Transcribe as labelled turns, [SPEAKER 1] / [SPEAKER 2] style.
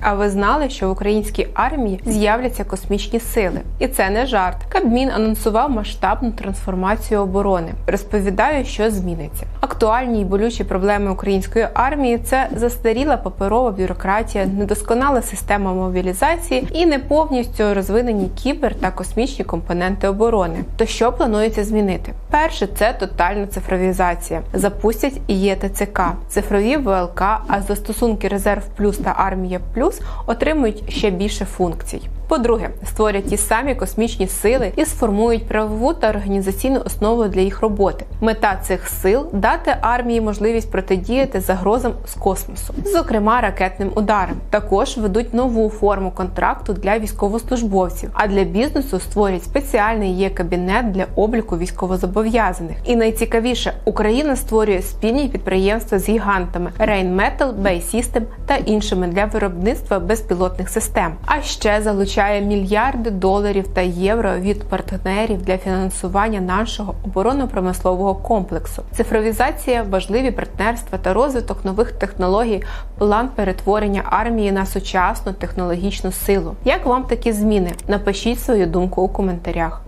[SPEAKER 1] А ви знали, що в українській армії з'являться космічні сили? І це не жарт. Кабмін анонсував масштабну трансформацію оборони. Розповідаю, що зміниться. Актуальні й болючі проблеми української армії це застаріла паперова бюрократія, недосконала система мобілізації і не повністю розвинені кібер та космічні компоненти оборони. То що планується змінити? Перше це тотальна цифровізація. Запустять і ЄТЦК, цифрові ВЛК, а застосунки Резерв Плюс та Армія Плюс отримують ще більше функцій. По-друге, створять ті самі космічні сили і сформують правову та організаційну основу для їх роботи. Мета цих сил дати армії можливість протидіяти загрозам з космосу, зокрема ракетним ударам. Також ведуть нову форму контракту для військовослужбовців, а для бізнесу створять спеціальний є кабінет для обліку військовозобов'язаних. І найцікавіше, Україна створює спільні підприємства з гігантами Rheinmetall, Bay System та іншими для виробництва безпілотних систем. А ще залучає мільярди доларів та євро від партнерів для фінансування нашого оборонно-промислового комплексу. Цифровізація, важливі партнерства та розвиток нових технологій, план перетворення армії на сучасну технологічну силу. Як вам такі зміни? Напишіть свою думку у коментарях.